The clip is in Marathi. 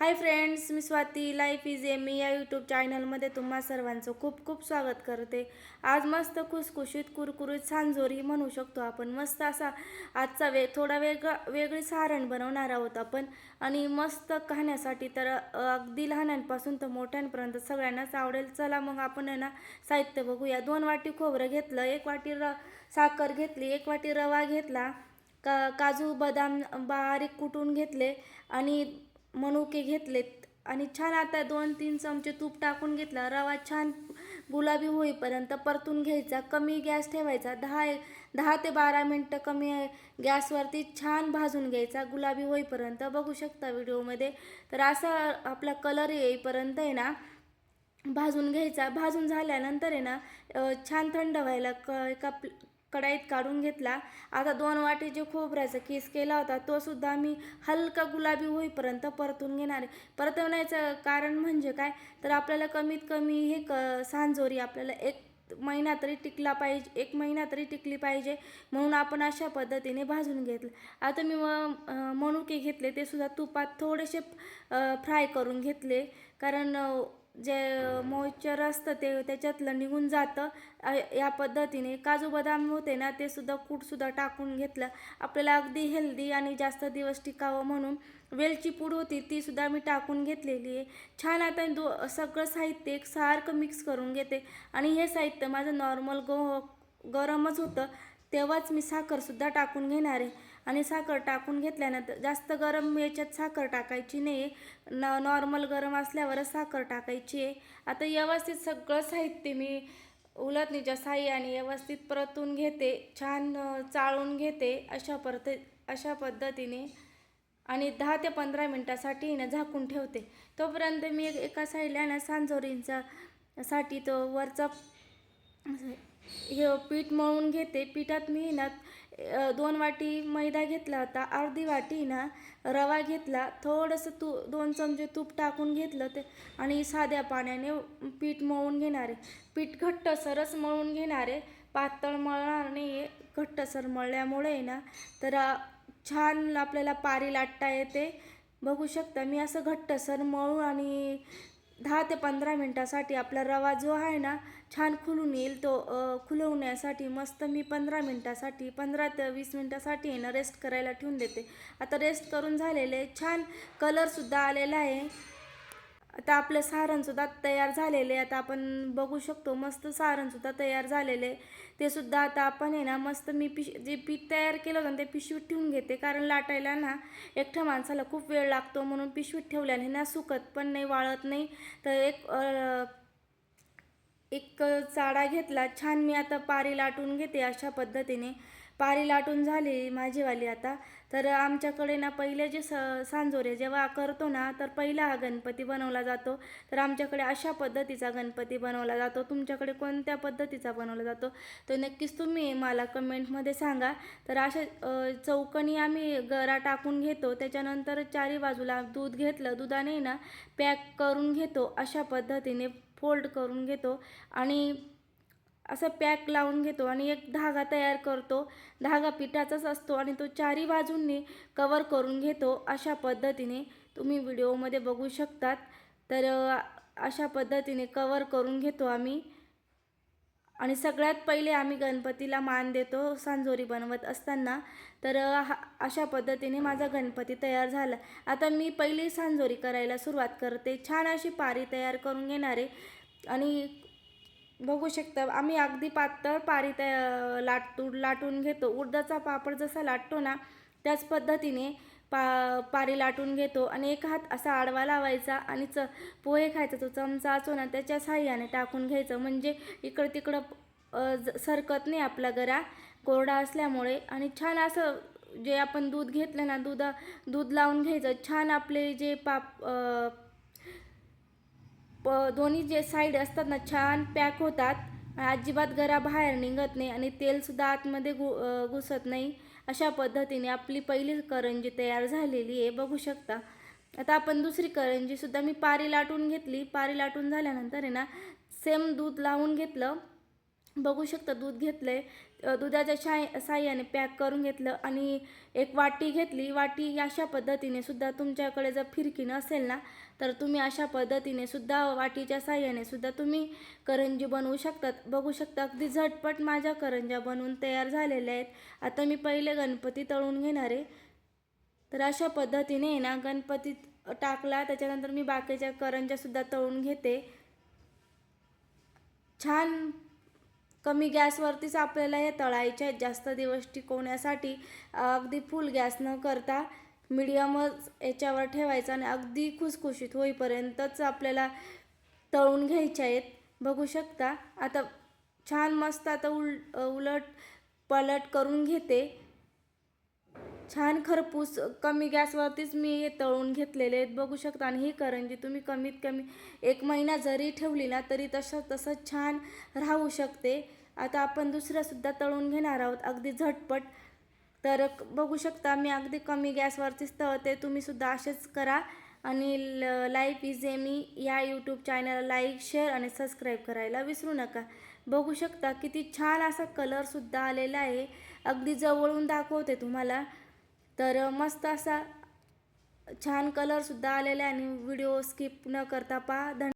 हाय फ्रेंड्स मी स्वाती. लाईफ इज ए मी या यूट्यूब चॅनलमध्ये तुम्हा सर्वांचं खूप खूप स्वागत करते. आज मस्त खुसखुशीत कुरकुरीत सांजोरी म्हणू शकतो आपण. मस्त असा आजचा वे थोडा वेगळा वेगळी सारण बनवणार आहोत आपण. आणि मस्त खाण्यासाठी तर अगदी लहानांपासून तर मोठ्यांपर्यंत सगळ्यांनाच आवडेल. चला मग आपण आहे ना साहित्य बघूया. दोन वाटी खोबरं घेतलं एक वाटी र साखर घेतली एक वाटी रवा घेतला का काजू बदाम बारीक कुटून घेतले आणि मनुके घेतलेत. आणि छान आता दोन तीन चमचे तूप टाकून घेतला. रवा छान गुलाबी होईपर्यंत परतून घ्यायचा. कमी गॅस ठेवायचा. दहा दहा ते बारा मिनटं कमी गॅसवरती छान भाजून घ्यायचा. गुलाबी होईपर्यंत. बघू शकता व्हिडिओमध्ये. तर असा आपला कलर येईपर्यंत आहे ना भाजून घ्यायचा. भाजून झाल्यानंतर आहे ना छान थंड व्हायला क एका कढाईत काढून घेतला. आता दोन वाटी जे खोबऱ्याचा केस केला होता तो सुद्धा मी हलका गुलाबी होईपर्यंत परतून घेणार आहे. परतवण्याचं कारण म्हणजे काय? तर आपल्याला कमीत कमी हे क सांजोरी आपल्याला एक महिना तरी टिकला पाहिजे एक महिना तरी टिकली पाहिजे म्हणून आपण अशा पद्धतीने भाजून घेतलं. आता मी म- मनुके घेतले ते सुद्धा तुपात थोडेसे फ्राय करून घेतले. कारण जे मॉइश्चर असतं ते त्याच्यातलं निघून जातं. या पद्धतीने काजू बदाम होते ना ते सुद्धा कूटसुद्धा टाकून घेतलं. आपल्याला अगदी हेल्दी आणि जास्त दिवस टिकावं म्हणून वेलची पूड होती ती सुद्धा मी टाकून घेतलेली आहे. छान आता दो सगळं साहित्य एक सारखं मिक्स करून घेते. आणि हे साहित्य माझं नॉर्मल गो गरमच होतं. तेव्हाच मी साखरसुद्धा टाकून घेणार आहे. आणि साखर टाकून घेतल्यानंतर जास्त गरम याच्यात साखर टाकायची नाही. न नॉर्मल गरम असल्यावरच साखर टाकायची. आहे आता व्यवस्थित सगळं साहित्य मी उलटणीच्या साह्याने व्यवस्थित परतून घेते. छान चाळून घेते अशा परत अशा पद्धतीने. आणि दहा ते पंधरा मिनटासाठी ना झाकून ठेवते. तोपर्यंत मी एक- एका साईडला ना सांजोरींचा साठी तो वरचा हे पीठ मळून घेते. पिठात मी ना दोन वाटी मैदा घेतला होता. अर्धी वाटी ना रवा घेतला. थोडंसं तू दोन चमचे तूप टाकून घेतलं ते आणि साध्या पाण्याने पीठ मळून घेणारे. पीठ पीठ घट्टसरच मळून घेणारे. पातळ मळणार नाही घट्ट घट्टसर मळल्यामुळे ना तर छान आपल्याला पारी लाटता येते. बघू शकता मी असं घट्टसर मळू आणि दहा ते पंधरा मिनटासाठी आपला रवा जो आहे ना छान खुलून येईल तो खुलवण्यासाठी मस्त मी पंधरा मिनटासाठी पंधरा ते वीस मिनटासाठी आहे ना रेस्ट करायला ठेवून देते आता रेस्ट करून झालेले आहे. छान कलरसुद्धा आलेला आहे आता आपलं सारणसुद्धा तयार झालेले आहे. आता आपण बघू शकतो मस्त सारणसुद्धा तयार झालेले आहे. ते सुद्धा आता आपण आहे ना मस्त मी पिश जे पीठ तयार केलं होतं ना ते पिशवीत ठेवून घेते. कारण लाटायला ना एकट्या माणसाला खूप वेळ लागतो. म्हणून पिशवीत ठेवल्याने ना सुकत पण नाही वाळत नाही. तर एक एक चाडा घेतला. छान मी आता पारी लाटून घेते अशा पद्धतीने. पारी लाटून झाली माझीवाली आता. तर आमच्याकडे ना पहिले जे स सांजोरे जेव्हा करतो ना तर पहिला हा गणपती बनवला जातो. तर आमच्याकडे अशा पद्धतीचा गणपती बनवला जातो. तुमच्याकडे कोणत्या पद्धतीचा बनवला जातो? तर नक्कीच तुम्ही मला कमेंटमध्ये सांगा. तर अशा चौकणी आम्ही गरा टाकून घेतो. त्याच्यानंतर चारी बाजूला दूध घेतलं. दुधाने ना पॅक करून घेतो. अशा पद्धतीने फोल्ड करून घेतो. आणि असं पॅक लावून घेतो आणि एक धागा तयार करतो. धागा पिठाचाच असतो आणि तो चारी बाजूंनी कवर करून घेतो. अशा पद्धतीने तुम्ही व्हिडिओमध्ये बघू शकतात. तर अशा पद्धतीने कवर करून घेतो आम्ही. आणि सगळ्यात पहिले आम्ही गणपतीला मान देतो सांजोरी बनवत असताना. तर हा अशा पद्धतीने माझा गणपती तयार झाला. आता मी पहिली सांजोरी करायला सुरुवात करते. छान अशी पारी तयार करून घेणारे. आणि बघू शकता. आम्ही अगदी पातळ पारी त्या लाटू लाटून घेतो. उडदाचा पापड जसा लाटतो ना त्याच पद्धतीने पा पारी लाटून घेतो. आणि एक हात असा आडवा लावायचा आणि च पोहे खायचा तो चमचा असो ना त्याच्या साह्याने टाकून घ्यायचं. म्हणजे इकडं तिकडं सरकत नाही आपला गरा. कोरडा असल्यामुळे आणि छान असं जे आपण दूध घेतलं ना दूध दूध लावून घ्यायचं. छान आपले जे पाप आ, प दोन्ही जे साईड असतात ना छान पॅक होतात. अजिबात घराबाहेर निघत नाही आणि तेलसुद्धा आतमध्ये घु घुसत नाही. अशा पद्धतीने आपली पहिली करंजी तयार झालेली आहे. बघू शकता. आता आपण दुसरी करंजीसुद्धा मी पारी लाटून घेतली. पारी लाटून झाल्यानंतर आहे ना सेम दूध लावून घेतलं. बघू शकता दूध घेतलं आहे दुधाच्या शाय साह्याने पॅक करून घेतलं आणि एक वाटी घेतली. वाटी अशा पद्धतीने सुद्धा तुमच्याकडे जर फिरकी नसेल ना तर तुम्ही अशा पद्धतीने सुद्धा वाटीच्या साह्याने सुद्धा तुम्ही करंजी बनवू शकतात. बघू शकता अगदी झटपट माझ्या करंज्या बनवून तयार झालेल्या आहेत. आता मी पहिले गणपती तळून घेणार आहे. तर अशा पद्धतीने ना गणपतीत टाकला त्याच्यानंतर मी बाकीच्या करंज्यासुद्धा तळून घेते. छान कमी गॅसवरतीच आपल्याला हे तळायचे आहेत जास्त दिवस टिकवण्यासाठी अगदी फुल गॅस न करता मिडियमच याच्यावर ठेवायचं आणि अगदी खुसखुशीत होईपर्यंतच आपल्याला तळून घ्यायचे आहेत. बघू शकता. आता छान मस्त आता उल उलट पलट करून घेते. छान खरपूस कमी गॅसवरतीच मी हे तळून घेतलेले आहेत. बघू शकता. आणि ही करंजी तुम्ही कमीत कमी एक महिना जरी ठेवली ना तरी तसं तसं छान राहू शकते. आता आपण दुसऱ्यासुद्धा तळून घेणार आहोत. अगदी झटपट. तर बघू शकता मी अगदी कमी गॅसवरतीच तळते. तुम्हीसुद्धा असेच करा. आणि ल लाईफ इज एमी या यूट्यूब चॅनलला लाईक शेअर आणि सबस्क्राईब करायला विसरू नका. बघू शकता किती छान असा कलरसुद्धा आलेला आहे. अगदी जवळून दाखवते तुम्हाला. तर मस्त असा छान कलरसुद्धा आलेला आहे आणि व्हिडिओ स्किप न करता पहा. धन